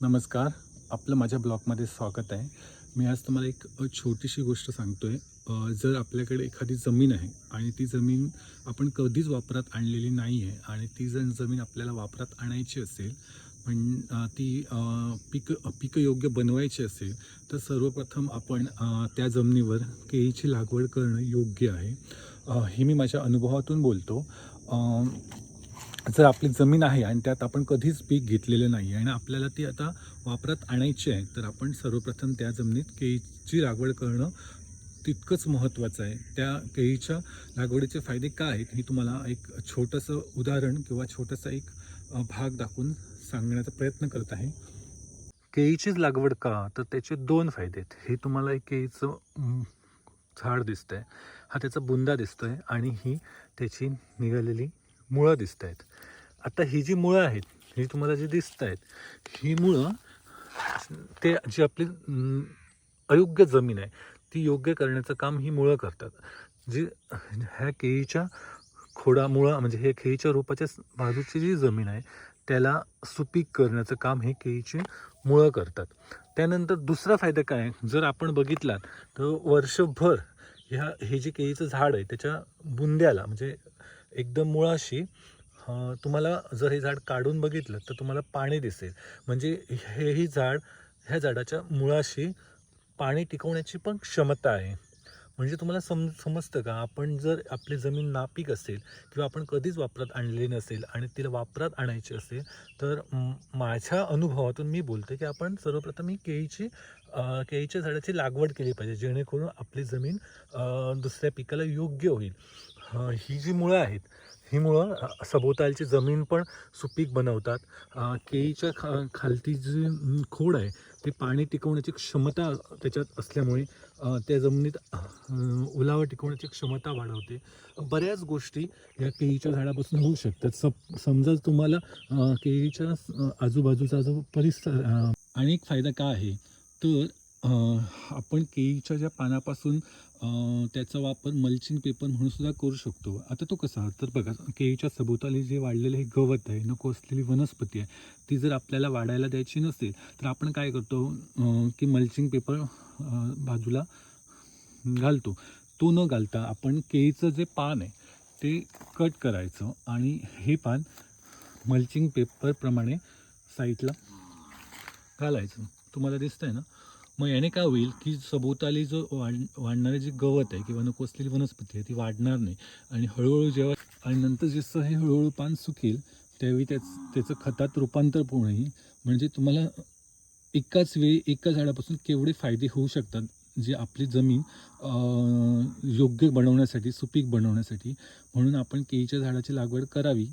नमस्कार. आपलं माझ्या ब्लॉगमध्ये स्वागत आहे. मी आज तुम्हाला एक छोटीशी गोष्ट सांगतो आहे जर आपल्याकडे एखादी जमीन आहे आणि ती जमीन आपण कधीच वापरात आणलेली नाही आहे आणि ती जर जमीन आपल्याला वापरात आणायची असेल पण ती अ, पीक पिकयोग्य बनवायची असेल तर सर्वप्रथम आपण त्या जमिनीवर केळीची लागवड करणं योग्य आहे. हे मी माझ्या अनुभवातून बोलतो. जर आपली जमीन आहे आणि त्यात आपण कधीच पीक घेतलेलं नाही आहे आणि आपल्याला ती आता वापरात आणायची आहे तर आपण सर्वप्रथम त्या जमिनीत केळीची लागवड करणं तितकंच महत्त्वाचं आहे. त्या केळीच्या लागवडीचे फायदे काय आहेत हे तुम्हाला एक छोटंसं उदाहरण किंवा छोटासा एक भाग दाखवून सांगण्याचा प्रयत्न करत आहे. केळीचीच लागवड का? तर त्याचे दोन फायदे आहेत. हे तुम्हाला एक केळीचं झाड झाड दिसतंय. हा त्याचा बुंदा दिसतोय आणि ही त्याची निघालेली मुळं दिसत आहेत. आता ही जी मुळं आहेत ही तुम्हाला जी दिसत आहेत ही मुळं ते जी आपली अयोग्य जमीन आहे ती योग्य करण्याचं काम ही मुळं करतात. जी ह्या केळीच्या खोडा मुळं म्हणजे हे केळीच्या रोपाच्या बाजूची जी जमीन आहे त्याला सुपीक करण्याचं काम हे केळीची मुळं करतात. त्यानंतर दुसरा फायदा काय आहे? जर आपण बघितलात तर वर्षभर ह्या हे जे केळीचं झाड आहे त्याच्या बुंद्याला म्हणजे एकदम मुळाशी तुम्हाला जर हे झाड काढून बघितलं तर तुम्हाला पाणी दिसेल. म्हणजे हेही झाड ह्या झाडाच्या मुळाशी पाणी टिकवण्याची पण क्षमता आहे. म्हणजे तुम्हाला सम समजतं का? आपण जर आपली जमीन नापीक असेल किंवा आपण कधीच वापरात आणलेली नसेल आणि तिला वापरात आणायची असेल तर माझ्या अनुभवातून मी बोलते की आपण सर्वप्रथम ही केळीची केळीच्या झाडाची लागवड केली पाहिजे जेणेकरून आपली जमीन दुसऱ्या पिकाला योग्य होईल. ही जी मुळं आहेत ही मुळं सभोवतालची जमीन पण सुपीक बनवतात. केळीच्या खा खालती जी खोड आहे ते पाणी टिकवण्याची क्षमता त्याच्यात असल्यामुळे त्या जमिनीत ओलावा टिकवण्याची क्षमता वाढवते. बऱ्याच गोष्टी या केळीच्या झाडापासून होऊ शकतात. सप समजा तुम्हाला केळीच्या आजूबाजूचा जो परिसर आणि एक फायदा का आहे? तर आपण केळीच्या ज्या पानापासून त्याचा वापर मल्चिंग पेपर म्हणून सुद्धा करू शकतो. आता तो कसा? तर बघा केळीच्या सभोवताली जे वाढलेलं हे गवत आहे नको असलेली वनस्पती आहे ती जर आपल्याला वाढायला द्यायची नसेल तर आपण काय करतो की मल्चिंग पेपर बाजूला घालतो. तो न घालता आपण केळीचं जे पान आहे ते कट करायचं आणि हे पान मल्चिंग पेपरप्रमाणे साईडला घालायचं. तुम्हाला दिसतंय ना? मग याने काय होईल की सभोवताली जो वाढ वाढणारे जे गवत आहे किंवा नको असलेली वनस्पती आहे ती वाढणार नाही. आणि हळूहळू जेव्हा आणि नंतर जसं हे हळूहळू पान सुकेल त्यावेळी त्याच त्याचं खतात रूपांतर पूर्ण येईल म्हणजे तुम्हाला एकाच वेळी एका झाडापासून केवढे फायदे होऊ शकतात जे आपली जमीन योग्य बनवण्यासाठी सुपीक बनवण्यासाठी. म्हणून आपण केळीच्या झाडाची लागवड करावी.